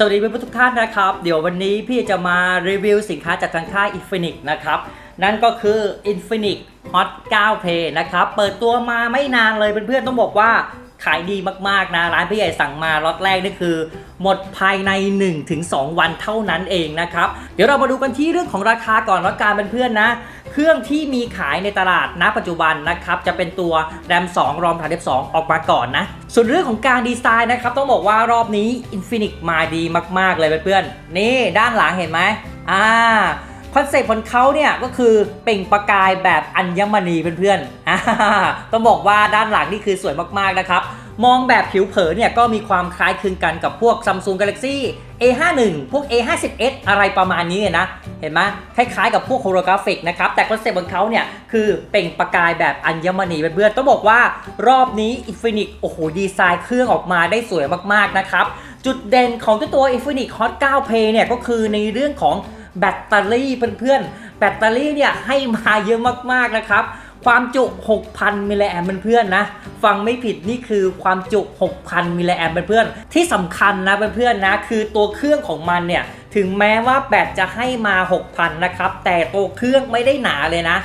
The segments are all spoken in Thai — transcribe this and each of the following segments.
สวัสดีเพื่อนทุกท่านนะครับ เดี๋ยววันนี้พี่จะมารีวิวสินค้าจากทางค่าย Infinix นะครับ นั่นก็คือ Infinix Hot 9 Play นะครับ เปิดตัวมาไม่นานเลยเพื่อนๆต้องบอกว่า ขายดีมากๆนะ ร้านพี่ใหญ่สั่งมาล็อตแรกนี่คือ หมดภายใน 1-2 วันเท่านั้นเองนะครับ เดี๋ยวเรามาดูกันที่เรื่องของราคาก่อนแล้วกันเพื่อนนะ เครื่องที่มีขายในตลาดณปัจจุบันนะครับ จะเป็นตัว RAM 2 ROM 3 2ออกมาก่อนนะ ส่วนเรื่องของการดีไซน์นะครับ ต้องบอกว่ารอบนี้ Infinix มาดีมาก ๆ เลยเพื่อนๆนี่ด้านหลังเห็นไหมอ่า คอนเซ็ปต์ของเขาเนี่ยก็คือเปล่งประกายแบบอัญมณีเพื่อนๆอ่าต้องบอกว่าด้านหลังนี่คือสวยมากๆนะครับ มองแบบผิวเผินเนี่ยก็มีความคล้ายคลึงกันกับพวก Samsung Galaxy A51 พวก A50s อะไรประมาณนี้นะ เห็นไหมคล้ายๆกับพวกโฮโลกราฟิกนะครับ แต่คอนเซ็ปต์ของเขาเนี่ยคือเป่งประกายแบบอัญมณีเพื่อนๆต้องบอกว่ารอบนี้ Infinix โอ้โหดีไซน์เครื่องออกมาได้สวยมากๆนะครับ จุดเด่นของตัว Infinix Hot 9 Play เนี่ยก็คือในเรื่องของ แบตเตอรี่เพื่อนๆ แบตเตอรี่เนี่ยให้มาเยอะมากๆนะครับ ความจุ 6,000 มิลลิแอมเพื่อนๆนะ ฟังไม่ผิดนี่คือความจุ 6,000 มิลลิแอมเพื่อนๆ ที่สำคัญนะเพื่อนๆนะ คือตัวเครื่องของมันเนี่ย ถึงแม้ว่าแบตจะให้มา 6,000 นะครับ แต่ตัวเครื่องไม่ได้หนาเลยนะ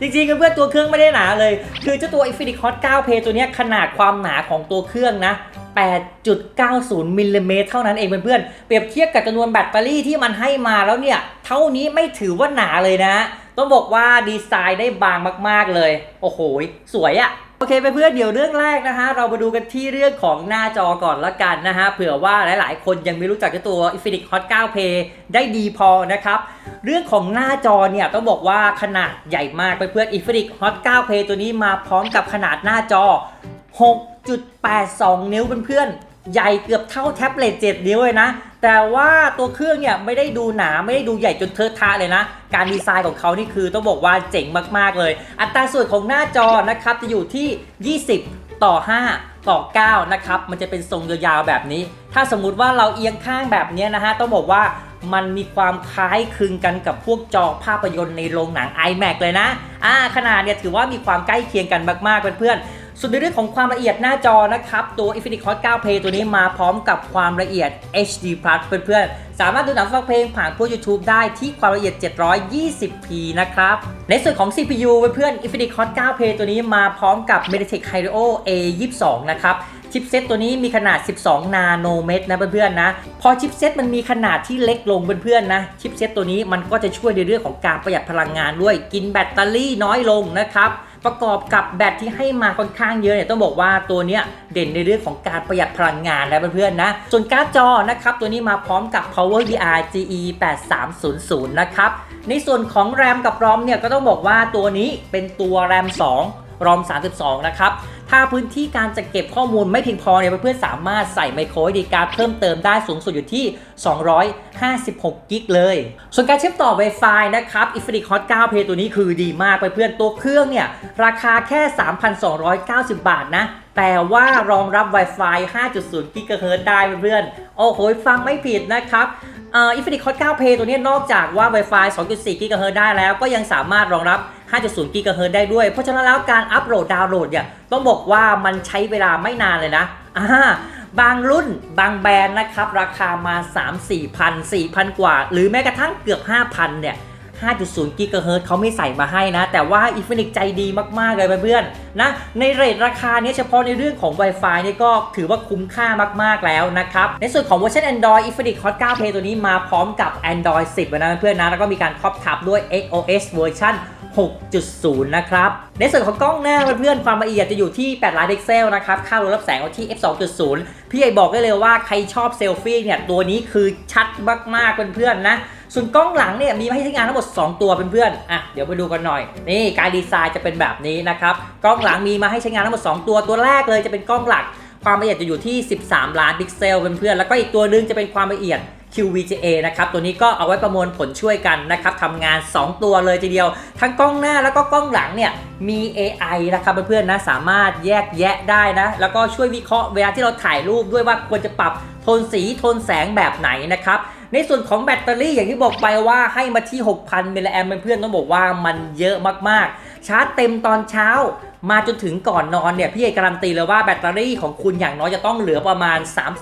จริงๆเพื่อนๆตัวเครื่องไม่ได้หนาเลย คือเจ้าตัว Infinix Hot 9 Play ตัวนี้ขนาดความหนาของตัวเครื่องนะ 8.90มิลลิเมตรเท่านั้นเองเพื่อนๆ เปรียบเทียบกับจำนวนแบตเตอรี่ที่มันให้มาแล้วเนี่ย เท่านี้ไม่ถือว่าหนาเลยนะ ต้องบอกว่าดีไซน์ได้บางมากๆเลย โอ้โห สวยอะโอเคเพื่อนๆเดี๋ยวเรื่องแรกนะฮะเรามาดูกันที่เรื่องของหน้าจอก่อนละกันนะฮะเผื่อว่าหลาย ๆ คนยังไม่รู้จักตัว Infinix Hot 9 Play ได้ดีพอนะครับเรื่องของหน้าจอเนี่ยต้องบอกว่าขนาดใหญ่มากเพื่อนๆ Infinix Hot 9 Play ตัวนี้มาพร้อมกับขนาดหน้าจอ 6.82 นิ้วเพื่อนๆใหญ่เกือบเท่าแท็บเล็ต7นิ้วเลยนะ แต่ว่าตัวเครื่องเนี่ยไม่ได้ดูหนาไม่ได้ดูใหญ่จนเทอะทะเลยนะ การดีไซน์ของเขานี่คือต้องบอกว่าเจ๋งมากๆเลย อัตราส่วนของหน้าจอนะครับจะอยู่ที่ 20 ต่อ 5 ต่อ 9 นะครับ มันจะเป็นทรงยาวๆแบบนี้ ถ้าสมมุติว่าเราเอียงข้างแบบนี้นะฮะต้องบอกว่ามันมีความคล้ายคลึงกันกับพวกจอภาพยนตร์ในโรงหนัง iMac เลยนะ อ่า ขนาดเนี่ยถือว่ามีความใกล้เคียงกันมากๆเพื่อนๆ ส่วนในเรื่องของความละเอียดหน้าจอนะครับ ตัว Infinix Hot 9 Play ตัวนี้มาพร้อมกับความละเอียด HD Plus เพื่อนๆ สามารถดูหนังฟังเพลงผ่านพวก YouTube ได้ที่ความละเอียด 720p นะครับ ในส่วนของ CPU เพื่อนๆ Infinix Hot 9 Play ตัวนี้มาพร้อมกับ MediaTek Helio A22 นะครับชิปเซตตัวนี้มีขนาด 12 นาโนเมตรนะเพื่อนๆนะ พอชิปเซตมันมีขนาดที่เล็กลงเพื่อนๆนะ ชิปเซตตัวนี้มันก็จะช่วยในเรื่องของการประหยัดพลังงานด้วย กินแบตเตอรี่น้อยลงนะครับ ประกอบกับแบตที่ให้มาค่อนข้างเยอะเนี่ยต้องบอกว่าตัวเนี้ยเด่นในเรื่องของการประหยัดพลังงานนะเพื่อนๆนะ ส่วนการ์ดจอนะครับตัวนี้มาพร้อมกับ Power VR GE 8300นะครับในส่วนของแรมกับรอมเนี่ยก็ต้องบอกว่าตัวนี้เป็นตัวแรม 2 ROM 32 นะครับ ถ้าพื้นที่การจะเก็บข้อมูลไม่เพียงพอเนี่ยเพื่อนๆสามารถใส่ไมโคร SD card เพิ่มเติมได้สูงสุดอยู่ที่ 256 กิกเลย ส่วนการเชื่อมต่อ Wi-Fi นะครับ Infinix Hot 9 Play ตัวนี้คือดีมากเพื่อนๆตัวเครื่องเนี่ย ราคาแค่ 3,290 บาทนะแต่ว่ารองรับ Wi-Fi 5.0 GHz ได้เพื่อนๆ โอ้โห ฟังไม่ผิดนะครับอ่อ Infinix Hot 9 Play ตัวนี้นอกจากว่า Wi-Fi 2.4 GHz ได้แล้ว ก็ยังสามารถรองรับ 5.0 GHz ได้ด้วย เพราะฉะนั้นแล้วการอัปโหลดดาวน์โหลดเนี่ยต้องบอกว่ามันใช้เวลาไม่นานเลยนะอ่าบางรุ่นบางแบรนด์นะครับ ราคามา 3 4พัน4,000 กว่า หรือแม้กระทั่งเกือบ 5,000 เนี่ย 5.0 GHz เขาไม่ใส่มาให้นะ แต่ว่า Infinix ใจดีมาก ๆ เลยเพื่อนๆนะ ในเรทราคาเนี้ยเฉพาะในเรื่องของ Wi-Fi นี่ก็ถือว่าคุ้มค่ามาก ๆ แล้วนะครับ ในส่วนของเวอร์ชัน Android Infinix Hot 9 Play ตัวนี้มาพร้อมกับ Android 10 นะเพื่อนๆนะ แล้วก็มีการครอบทับด้วย XOS เวอร์ชัน 6.0 นะครับ ในส่วนของกล้องหน้าเพื่อนๆความละเอียดจะอยู่ที่ 8 ล้านพิกเซลนะครับ ค่ารูรับแสงอยู่ที่ f 2.0 พี่ใหญ่บอกได้เลยว่าใครชอบเซลฟี่เนี่ย ตัวนี้คือชัดมากๆเพื่อนๆนะ ส่วนกล้องหลังเนี่ยมีมาให้ใช้งานทั้งหมด 2 ตัวเพื่อนๆอะเดี๋ยวไปดูกันหน่อย นี่การดีไซน์จะเป็นแบบนี้นะครับ กล้องหลังมีมาให้ใช้งานทั้งหมด 2 ตัว ตัวแรกเลยจะเป็นกล้องหลัก ความละเอียดจะอยู่ที่ 13 ล้านพิกเซลเพื่อนๆแล้วก็อีกตัวนึงจะเป็นความละเอียด QVGA นะครับตัวนี้ก็เอาไว้ประมวลผลช่วยกันนะครับทำงาน 2 ตัวเลยทีเดียว ทั้งกล้องหน้าแล้วก็กล้องหลังเนี่ยมี AI นะครับเพื่อนๆนะสามารถแยกแยะได้นะแล้วก็ช่วยวิเคราะห์เวลาที่เราถ่ายรูปด้วยว่าควรจะปรับโทนสีโทนแสงแบบไหนนะครับในส่วนของแบตเตอรี่อย่างที่บอกไปว่าให้มาที่ 6,000มิลลิแอมเพื่อนๆต้องบอกว่ามันเยอะมากๆ ชาร์จเต็มตอนเช้า มาจนถึงก่อนนอนเนี่ยพี่เอกการันตีเลยว่าแบตเตอรี่ของคุณอย่างน้อยจะต้องเหลือประมาณ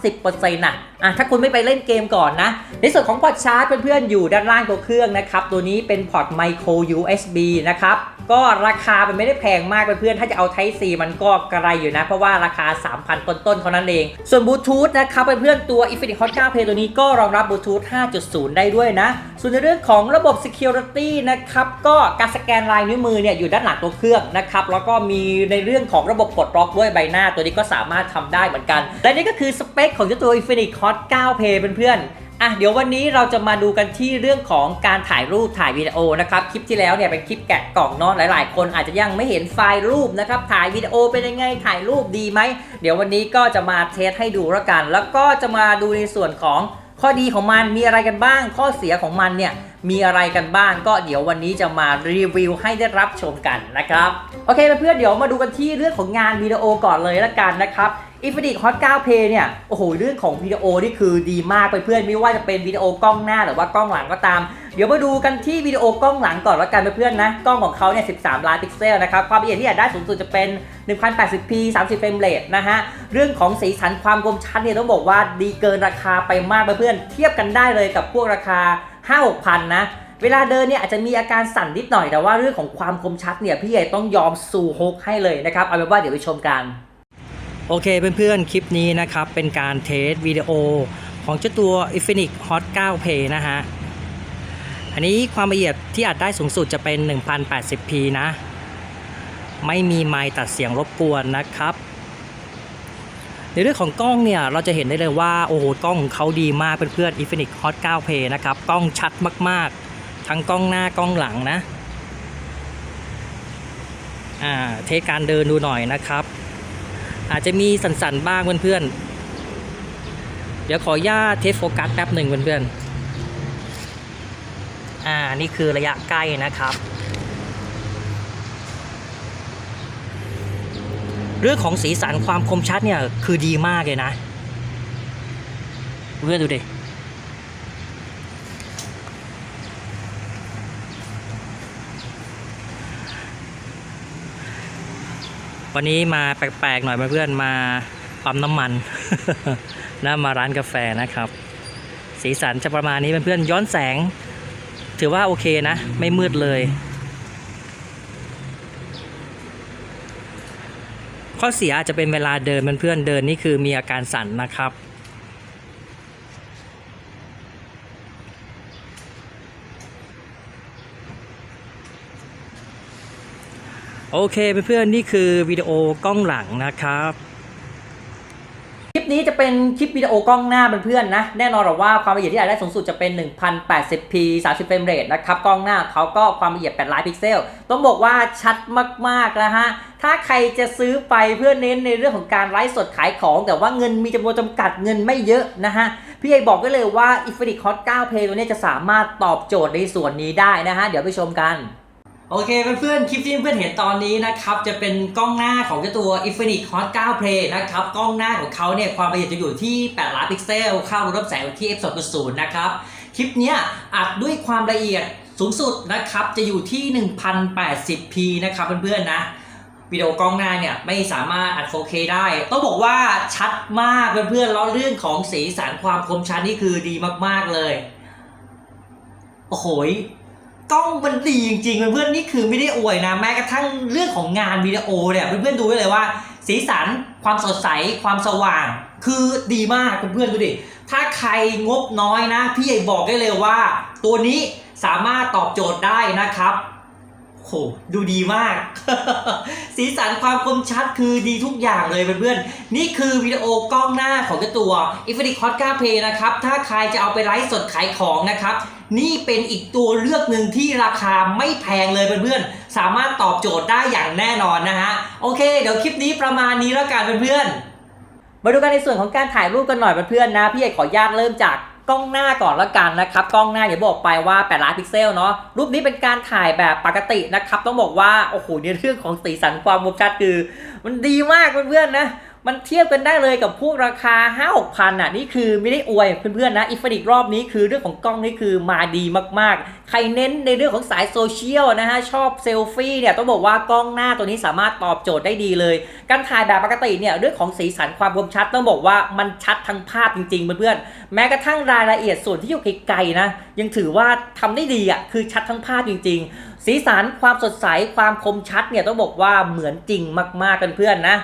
30%นะอะถ้าคุณไม่ไปเล่นเกมก่อนนะ ในส่วนของพอร์ตชาร์จเพื่อนๆอยู่ด้านล่างตัวเครื่องนะครับ ตัวนี้เป็นพอร์ตไมโคร USB นะครับ ก็ราคามันไม่ได้แพงมากเพื่อนๆถ้าจะเอา Type C มันก็กระไรอยู่นะ เพราะว่าราคา 3,000 ต้นๆเท่านั้นเอง ส่วนบลูทูธนะครับเพื่อนๆตัว Infinix Hot 9 Play ตัวนี้ก็รองรับบลูทูธ 5.0 ได้ด้วยนะ ส่วนในเรื่องของระบบ Security นะครับก็การสแกนลายนิ้วมือเนี่ยอยู่ด้านหลังตัวเครื่องนะครับแล้วก็มีในเรื่องของระบบปลดล็อกด้วยใบหน้าตัวนี้ก็สามารถทำได้เหมือนกัน และนี่ก็คือสเปคของเจ้าตัว Infinix Hot 9 Play เพื่อนๆ อะเดี๋ยววันนี้เราจะมาดูกันที่เรื่องของการถ่ายรูปถ่ายวิดีโอนะครับคลิปที่แล้วเนี่ยเป็นคลิปแกะกล่องเนอะหลาย ๆ คนอาจจะยังไม่เห็นไฟล์รูปนะครับถ่ายวิดีโอเป็นยังไงถ่ายรูปดีไหมเดี๋ยววันนี้ก็จะมาเทสให้ดูแล้วกัน แล้วก็จะมาดูในส่วนของข้อดีของมันมีอะไรกันบ้าง ข้อเสียของมันเนี่ยมีอะไรกันบ้างก็เดี๋ยววันนี้จะมารีวิวให้ได้รับชมกันนะครับโอเคเพื่อนเดี๋ยวมาดูกันที่เรื่องของงานวิดีโอก่อนเลยละกันนะครับ Infinix Hot 9 Play เนี่ย โอ้โห เรื่องของวิดีโอนี่คือดีมากไปเพื่อนๆไม่ว่าจะเป็นวิดีโอกล้องหน้าหรือว่ากล้องหลังก็ตาม เดี๋ยวมาดูกันที่วิดีโอกล้องหลังก่อนละกันเพื่อนๆนะ กล้องของเขาเนี่ย 13 ล้านพิกเซลนะครับ ความละเอียดที่อยากได้สูงสุดจะเป็น 1080p 30 เฟรมเรทนะฮะ เรื่องของสีสันความคมชัดเนี่ยต้องบอกว่าดีเกินราคาไปมากเพื่อนๆ เทียบกันได้เลยกับพวกราคา 5 6พันนะเวลาเดินเนี่ยอาจจะมีอาการสั่นนิดหน่อยแต่ว่าเรื่องของความคมชัดเนี่ยพี่ใหญ่ต้องยอมสู่ฮกให้เลยนะครับเอาเป็นว่าเดี๋ยวไปชมกัน โอเคเพื่อนๆ คลิปนี้นะครับ เป็นการเทสวิดีโอของเจ้าตัว Infinix Hot 9 Play นะฮะ อันนี้ความละเอียดที่อัดได้สูงสุดจะเป็น 1080p นะ ไม่มีไมค์ตัดเสียงรบกวนนะครับ ในเรื่องของกล้องเนี่ย เราจะเห็นได้เลยว่า โอ้โห กล้องของเขาดีมากเพื่อนๆ Infinix Hot 9 Play นะครับ กล้องชัดมากๆ ทั้งกล้องหน้ากล้องหลังนะ อ่า เทสการเดินดูหน่อยนะครับ อาจจะมีสั่นๆบ้างเพื่อนๆ เดี๋ยวขออนุญาตเทสโฟกัสแป๊บหนึ่งเพื่อนๆ อ่า นี่คือระยะใกล้นะครับ เรื่องของสีสันความคมชัดเนี่ย คือดีมากเลยนะ เพื่อนดูดิ วันนี้มาแปลกๆหน่อยเพื่อนๆมาปั๊มน้ำมันนะมาร้านกาแฟนะครับ สีสันจะประมาณนี้เพื่อนๆย้อนแสง ถือว่าโอเคนะ ไม่มืดเลยข้อเสียอาจจะเป็นเวลาเดินเพื่อนๆเดินนี่คือมีอาการสั่นนะครับ โอเคเพื่อนๆนี่คือวิดีโอกล้องหลังนะครับคลิปนี้จะเป็นคลิปวิดีโอกล้องหน้าเพื่อนๆนะแน่นอนหรอว่าความละเอียดที่อากได้สูงสุดจะเป็น 1080p 30เฟรมเรทนะครับกล้องหน้าเขาก็ความละเอียด8ล้านพิกเซล ต้องบอกว่าชัดมากๆนะฮะถ้าใครจะซื้อไปเพื่อเน้นในเรื่องของการไลฟ์สดขายของ แต่ว่าเงินมีจำนวนจำกัดเงินไม่เยอะนะฮะพี่เอบอกได้เลยว่า Infinix Hot 9 Play ตัวนี้จะสามารถตอบโจทย์ในส่วนนี้ได้นะฮะเดี๋ยวไปชมกัน โอเคเพื่อนๆ คลิปที่เพื่อนเห็นตอนนี้นะครับ จะเป็นกล้องหน้าของเจ้าตัว Infinix Hot 9 Play นะครับ กล้องหน้าของเขาเนี่ย ความละเอียดจะอยู่ที่ 8 ล้านพิกเซล เข้ารับแสงที่ f 2.0นะครับ คลิปเนี้ยอัดด้วยความละเอียดสูงสุดนะครับ จะอยู่ที่ 1080p นะครับเพื่อนๆนะวิดีโอกล้องหน้าเนี่ยไม่สามารถอัด 4K ได้ ต้องบอกว่าชัดมากเพื่อนๆแล้วเรื่องของสีสันความคมชัดนี่คือดีมากๆเลย โอ้โหย กล้องมันดีจริงๆเพื่อนๆนี่คือไม่ได้อวยนะ แม้กระทั่งเรื่องของงานวิดีโอเนี่ยเพื่อนๆดูได้เลยว่า สีสันความสดใสความสว่าง คือดีมากเพื่อนๆดูดิถ้าใครงบน้อยนะ พี่ใหญ่บอกได้เลยว่า ตัวนี้สามารถตอบโจทย์ได้นะครับโหดูดีมาก สีสันความคมชัดคือดีทุกอย่างเลยเพื่อนๆ นี่คือวิดีโอกล้องหน้าของตัว Infinix Hot 9 Play นะครับ ถ้าใครจะเอาไปไลฟ์สดขายของนะครับ นี่เป็นอีกตัวเลือกหนึ่งที่ราคาไม่แพงเลยเพื่อนๆ สามารถตอบโจทย์ได้อย่างแน่นอนนะฮะ โอเค เดี๋ยวคลิปนี้ประมาณนี้แล้วกันเพื่อนๆ มาดูกันในส่วนของการถ่ายรูปกันหน่อยเพื่อนๆนะ พี่เอกขออนุญาตเริ่มจากกล้องหน้าก่อนละกันนะครับ กล้องหน้าอย่าบอกไปว่า 8 ล้านพิกเซลเนาะรูปนี้เป็นการถ่ายแบบปกตินะครับ ต้องบอกว่า โอ้โหในเรื่องของสีสันความคมชัดคือ มันดีมากเพื่อนๆนะ มันเทียบกันได้เลยกับพวกราคา 5 6พันอะนี่คือไม่ได้อวยเพื่อนๆนะอินฟินิตรอบนี้คือเรื่องของกล้องนี่คือมาดีมากๆ ใครเน้นในเรื่องของสายโซเชียลนะฮะชอบเซลฟี่เนี่ยต้องบอกว่ากล้องหน้าตัวนี้สามารถตอบโจทย์ได้ดีเลย การถ่ายแบบปกติเนี่ยเรื่องของสีสันความคมชัดต้องบอกว่ามันชัดทั้งภาพจริงๆเพื่อนๆแม้กระทั่งรายละเอียดส่วนที่อยู่ไกลๆนะยังถือว่าทำได้ดีอะคือชัดทั้งภาพจริง ๆ สีสันความสดใสความคมชัดเนี่ยต้องบอกว่าเหมือนจริงมากๆเพื่อนๆนะ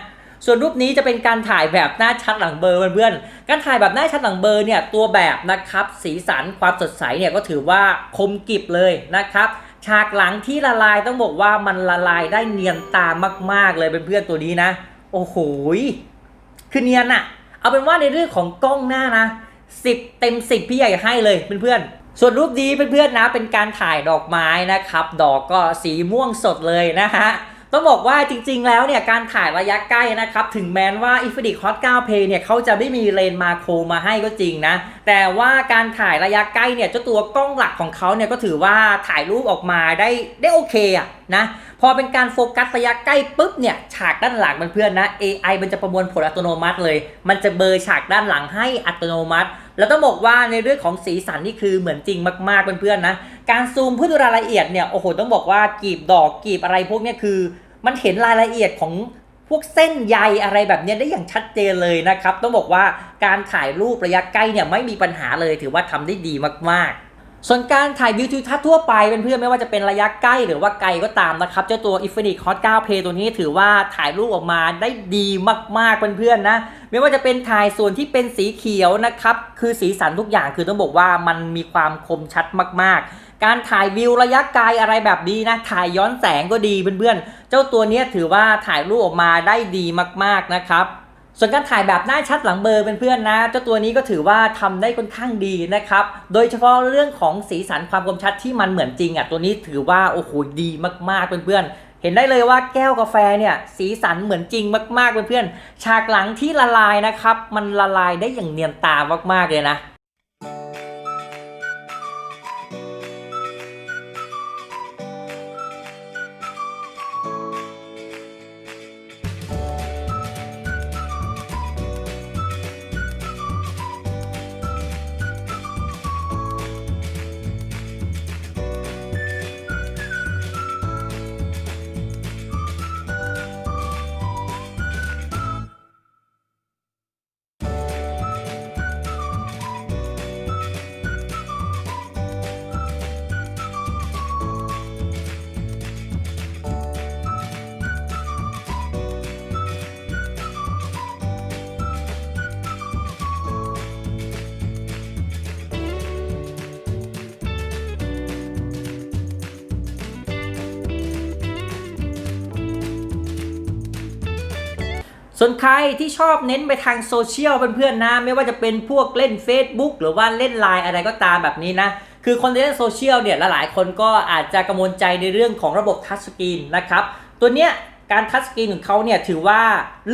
ส่วนรูปนี้จะเป็นการถ่ายแบบหน้าชัดหลังเบอร์เพื่อนๆการถ่ายแบบหน้าชัดหลังเบอร์เนี่ยตัวแบบนะครับสีสันความสดใสเนี่ยก็ถือว่าคมกริบเลยนะครับฉากหลังที่ละลายต้องบอกว่ามันละลายได้เนียนตามากๆเลยเพื่อนๆตัวนี้นะ โอ้โหคือเนียนอะเอาเป็นว่าในเรื่องของกล้องหน้านะ10เต็ม10พี่ใหญ่ให้เลยเพื่อนๆ ส่วนรูปนี้เพื่อนๆนะเป็นการถ่ายดอกไม้นะครับ ดอกก็สีม่วงสดเลยนะฮะ ต้องบอกว่าจริง ๆ แล้วเนี่ยการถ่ายระยะใกล้นะครับ ถึงแม้ว่า Infinix Hot 9 Play เนี่ยเขาจะไม่มีเลนมาโครมาให้ก็จริงนะ แต่ว่าการถ่ายระยะใกล้เนี่ยเจ้าตัวกล้องหลักของเขาเนี่ยก็ถือว่าถ่ายรูปออกมาได้ได้โอเคอะนะพอเป็นการโฟกัสระยะใกล้ปุ๊บเนี่ยฉากด้านหลังมันเพื่อนนะ AI มันจะประมวลผลอัตโนมัติเลย มันจะเบอร์ฉากด้านหลังให้อัตโนมัติ แล้วต้องบอกว่าในเรื่องของสีสันนี่คือเหมือนจริงมาก ๆเพื่อนๆนะ การซูมเพื่อดูรายละเอียดเนี่ยโอ้โหต้องบอกว่ากีบดอกกีบอะไรพวกนี้คือ มันเห็นรายละเอียดของพวกเส้นใยอะไรแบบนี้ได้อย่างชัดเจนเลยนะครับ ต้องบอกว่าการถ่ายรูประยะใกล้เนี่ยไม่มีปัญหาเลยถือว่าทำได้ดีมากๆ ส่วนการถ่ายวิวทิวทัศน์ทั่วไปเป็นเพื่อนๆไม่ว่าจะเป็นระยะใกล้หรือว่าไกลก็ตามนะครับ เจ้าตัว Infinix Hot 9 Play ตัวนี้ถือว่าถ่ายรูปออกมาได้ดีมากๆเพื่อนๆนะ ไม่ว่าจะเป็นถ่ายส่วนที่เป็นสีเขียวนะครับ คือสีสันทุกอย่างคือต้องบอกว่ามันมีความคมชัดมากๆ การถ่ายวิวระยะไกลอะไรแบบนี้นะ ถ่ายย้อนแสงก็ดีเพื่อนๆ เจ้าตัวนี้ถือว่าถ่ายรูปออกมาได้ดีมากๆนะครับ ส่วนการถ่ายแบบหน้าชัดหลังเบลอเป็นเพื่อนนะ เจ้าตัวนี้ก็ถือว่าทำได้ค่อนข้างดีนะครับ โดยเฉพาะเรื่องของสีสันความคมชัดที่มันเหมือนจริงอะตัวนี้ถือว่าโอ้โหดีมากๆเพื่อนๆเห็นได้เลยว่าแก้วกาแฟเนี่ยสีสันเหมือนจริงมากๆเพื่อนๆฉากหลังที่ละลายนะครับ มันละลายได้อย่างเนียนตามากๆเลยนะ ส่วนใครที่ชอบเน้นไปทางโซเชียลเพื่อนๆนะ ไม่ว่าจะเป็นพวกเล่น Facebook หรือว่าเล่นไลน์อะไรก็ตามแบบนี้นะ คือคนเล่นโซเชียลเนี่ยหลายๆคนก็อาจจะกังวลใจในเรื่องของระบบทัชสกรีนนะครับ ตัวเนี้ยการทัชสกรีนของเขาเนี่ยถือว่า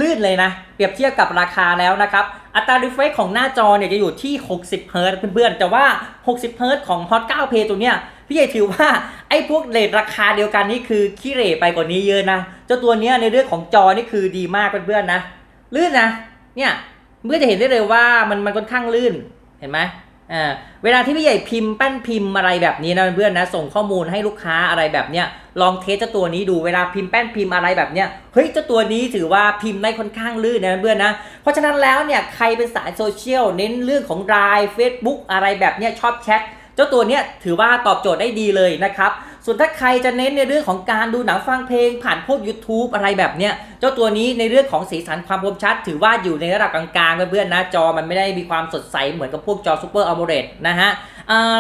ลื่นเลยนะ เปรียบเทียบกับราคาแล้วนะครับ อัตรา refresh ของหน้าจอเนี่ยจะอยู่ที่ 60เฮิร์ตเพื่อนๆ แต่ว่า 60เฮิร์ตของ Hot 9 Play ตัวเนี้ยพี่ใหญ่ถือว่าไอ้พวกเลทราคาเดียวกันนี่คือขี้เหร่ไปกว่านี้เยอะนะ เจ้าตัวนี้ในเรื่องของจอนี่คือดีมากเพื่อนๆนะลื่นนะเนี่ยเพื่อนจะเห็นได้เลยว่ามันมันค่อนข้างลื่นเห็นไหมอ่าเวลาที่พี่ใหญ่พิมพ์แป้นพิมพ์อะไรแบบนี้นะเพื่อนๆนะส่งข้อมูลให้ลูกค้าอะไรแบบเนี้ยลองเทสเจ้าตัวนี้ดูเวลาพิมพ์แป้นพิมพ์อะไรแบบเนี้ยเฮ้ยเจ้าตัวนี้ถือว่าพิมพ์ได้ค่อนข้างลื่นนะเพื่อนนะเพราะฉะนั้นแล้วเนี่ยใครเป็นสายโซเชียลเน้นเรื่องของไลน์เฟซบุ๊กอะไรแบบเนี้ยชอบแชทเจ้าตัวเนี้ยถือว่าตอบโจทย์ได้ดีเลยนะครับ ส่วนถ้าใครจะเน้นในเรื่องของการดูหนังฟังเพลงผ่านพวก YouTube อะไรแบบเนี้ยเจ้าตัวนี้ในเรื่องของสีสันความคมชัด ถือว่าอยู่ในระดับกลางๆเพื่อนๆนะจอมันไม่ได้มีความสดใสเหมือนกับพวกจอซูเปอร์อัลโมเดตนะฮะ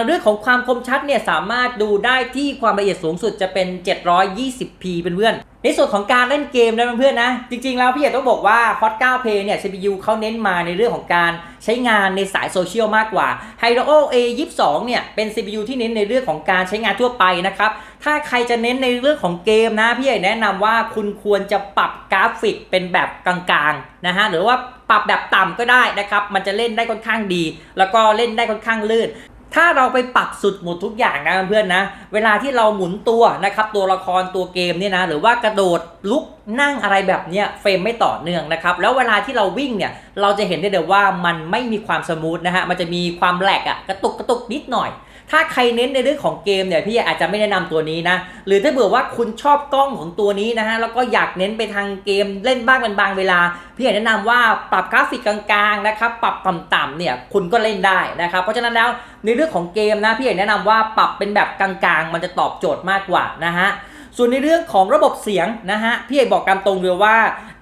เรื่องของความคมชัดเนี่ยสามารถดูได้ที่ความละเอียดสูงสุดจะเป็น 720p เป็นเพื่อนๆ ในส่วนของการเล่นเกมนะเพื่อนๆนะ จริงๆแล้วพี่อยากต้องบอกว่า Hot 9 Play เนี่ย CPU เขาเน้นมาในเรื่องของการใช้งานในสายโซเชียลมากกว่า Hydro A22 เนี่ย เป็น CPU ที่เน้นในเรื่องของการใช้งานทั่วไปนะครับ ถ้าใครจะเน้นในเรื่องของเกมนะ พี่ใหญ่แนะนำว่าคุณควรจะปรับกราฟิกเป็นแบบกลางๆนะฮะหรือว่าปรับแบบต่ำก็ได้นะครับมันจะเล่นได้ค่อนข้างดี แล้วก็เล่นได้ค่อนข้างลื่น ถ้าเราไปปรับสุดหมดทุกอย่างนะเพื่อนนะ เวลาที่เราหมุนตัวนะครับ ตัวละครตัวเกมเนี่ยนะ หรือว่ากระโดดลุกนั่งอะไรแบบเนี้ยเฟรมไม่ต่อเนื่องนะครับ แล้วเวลาที่เราวิ่งเนี่ย เราจะเห็นได้เลยว่ามันไม่มีความสมูทนะฮะ มันจะมีความแหลกอะกระตุกกระตุกนิดหน่อย ถ้าใครเน้นในเรื่องของเกมเนี่ยพี่อาจจะไม่แนะนำตัวนี้นะ หรือถ้าเบื่อว่าคุณชอบกล้องของตัวนี้นะฮะแล้วก็อยากเน้นไปทางเกมเล่นบ้างเป็นบางเวลา พี่อยากแนะนำว่าปรับกราฟิกกลางๆนะครับปรับต่ำๆเนี่ยคุณก็เล่นได้นะครับเพราะฉะนั้นแล้วในเรื่องของเกมนะพี่อยากแนะนำว่าปรับเป็นแบบกลางๆ มันจะตอบโจทย์มากกว่านะฮะส่วนในเรื่องของระบบเสียงนะฮะพี่เอกบอกตามตรงเลยว่า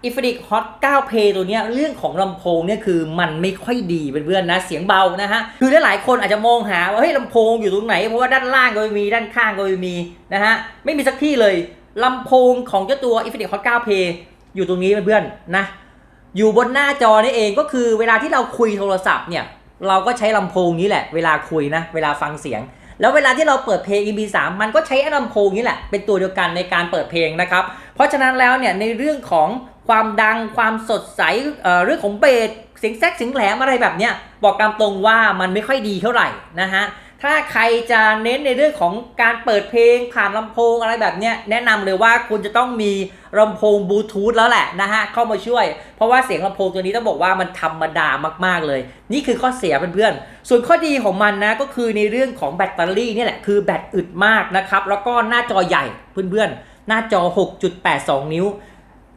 i n f i n i t Hot 9 Play ตัวเนี้ยเรื่องของลำโพงเนี่ยคือมันไม่ค่อยดีเพื่อนๆนะเสียงเบานะฮะคือหลายๆคนอาจจะมองหาว่าเฮ้ยลำโพงอยู่ตรงไหน เพราะว่าด้านล่างก็ไม่มีด้านข้างก็ไม่มีนะฮะไม่มีสักที่เลยลำโพงของเจ้าตัว i n f i n i t Hot 9 Play อยู่ตรงนี้เพื่อนๆนะอยู่บนหน้าจอนี่เองก็คือเวลาที่เราคุยโทรศัพท์เนี่ยเราก็ใช้ลำโพงนี้แหละ เวลาคุยนะเวลาฟังเสียง แล้วเวลาที่เราเปิดเพลง MP3 มันก็ใช้ลำโพงนี้แหละ เป็นตัวเดียวกันในการเปิดเพลงนะครับ เพราะฉะนั้นแล้วเนี่ยในเรื่องของ ความดังความสดใสเรื่องของเบสเสียงแซกเสียงแหลมอะไรแบบเนี้ยบอกตามตรงว่ามันไม่ค่อยดีเท่าไหร่นะฮะถ้าใครจะเน้นในเรื่องของการเปิดเพลงผ่านลำโพงอะไรแบบเนี้ยแนะนำเลยว่าคุณจะต้องมีลำโพงบลูทูธแล้วแหละนะฮะเข้ามาช่วย เพราะว่าเสียงลำโพงตัวนี้ต้องบอกว่ามันธรรมดามากๆเลย นี่คือข้อเสียเพื่อนๆ ส่วนข้อดีของมันนะก็คือในเรื่องของแบตเตอรี่นี่แหละคือแบตอึดมากนะครับแล้วก็หน้าจอใหญ่เพื่อนๆ หน้าจอ 6.82 นิ้ว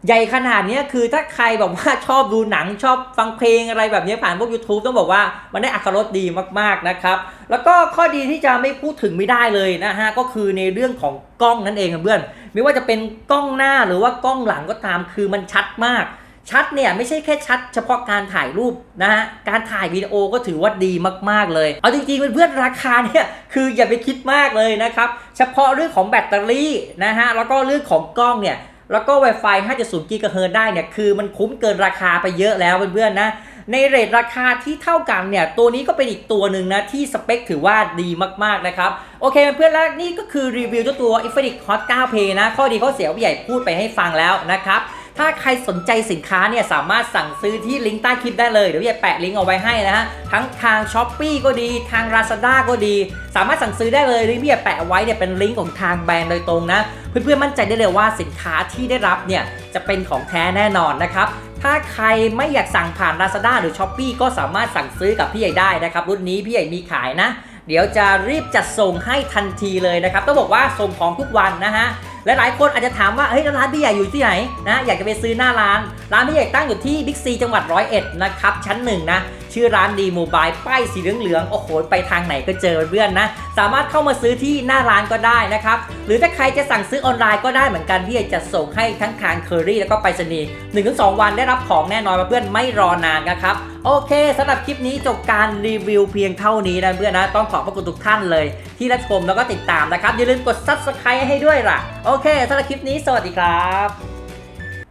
ใหญ่ขนาดนี้คือถ้าใครแบบว่าชอบดูหนังชอบฟังเพลงอะไรแบบนี้ผ่านพวก YouTube ต้องบอกว่ามันได้อัตรรสดีมาก ๆ นะครับ แล้วก็ข้อดีที่จะไม่พูดถึงไม่ได้เลยนะฮะ ก็คือในเรื่องของกล้องนั่นเองเพื่อน ไม่ว่าจะเป็นกล้องหน้าหรือว่ากล้องหลังก็ตามคือมันชัดมาก ชัดเนี่ยไม่ใช่แค่ชัด เฉพาะการถ่ายรูปนะฮะ การถ่ายวิดีโอก็ถือว่าดีมาก ๆ เลย เอาจริงๆเพื่อนๆราคาเนี่ยคืออย่าไปคิดมากเลยนะครับ เฉพาะเรื่องของแบตเตอรี่นะฮะแล้วก็เรื่องของกล้องเนี่ย แล้วก็ Wi-Fi 5.0 GHz ได้เนี่ยคือมันคุ้มเกินราคาไปเยอะแล้วเพื่อนๆนะในเรทราคาที่เท่ากันเนี่ยตัวนี้ก็เป็นอีกตัวหนึ่งนะที่สเปคถือว่าดีมากๆนะครับโอเคเพื่อนๆแล้วนี่ก็คือรีวิวเจ้าตัว Infinix Hot 9P นะข้อดีข้อเสียพี่ใหญ่พูดไปให้ฟังแล้วนะครับ ถ้าใครสนใจสินค้าเนี่ยสามารถสั่งซื้อที่ลิงก์ใต้คลิปได้เลย เดี๋ยวพี่จะแปะลิงก์เอาไว้ให้นะฮะ ทั้งทาง s h อ p e e ก็ดีทาง Lazada ก็ดี สามารถสั่งซื้อได้เลยลิงก์ที่พี่จะแปะไว้เนี่ยเป็นลิงก์ของทางแบรนด์โดยตรงนะ เพื่อนๆมั่นใจได้เลยว่าสินค้าที่ได้รับเนี่ยจะเป็นของแท้แน่นอนนะครับถ้าใครไม่อยากสั่งผ่าน Lazada หรือ s h อ p e e ก็สามารถสั่งซื้อกับพี่ใหญ่ได้นะครับรุ่นนี้พี่ใหญ่มีขายนะ เดี๋ยวจะรีบจัดส่งให้ทันทีเลยนะครับต้องบอกว่าส่งของทุกวันนะฮะ และหลายคนอาจจะถามว่าเฮ้ยร้านพี่ใหญ่อยู่ที่ไหนนะอยากจะไปซื้อหน้าร้าน ร้านพี่ใหญ่ตั้งอยู่ที่บิ๊กซีจังหวัดร้อยเอ็ดนะครับชั้นหนึ่งนะ ชื่อร้านดีโมบายป้ายสีเหลืองๆโอ้โหไปทางไหนก็เจอเพื่อนนะ สามารถเข้ามาซื้อที่หน้าร้านก็ได้นะครับ หรือถ้าใครจะสั่งซื้อออนไลน์ก็ได้เหมือนกันพี่จะส่งให้ทั้งทางเคอรี่แล้วก็ไปรษณีย์หนึ่งถึงสองวันได้รับของแน่นอนเพื่อนไม่รอนานนะครับโอเคสำหรับคลิปนี้จบการรีวิวเพียงเท่านี้นะเพื่อนนะต้องขอบพระคุณทุกท่านเลย ที่รับชมแล้วก็ติดตามนะครับอย่าลืมกด subscribe ให้ด้วยล่ะ โอเคสำหรับคลิปนี้สวัสดีครับ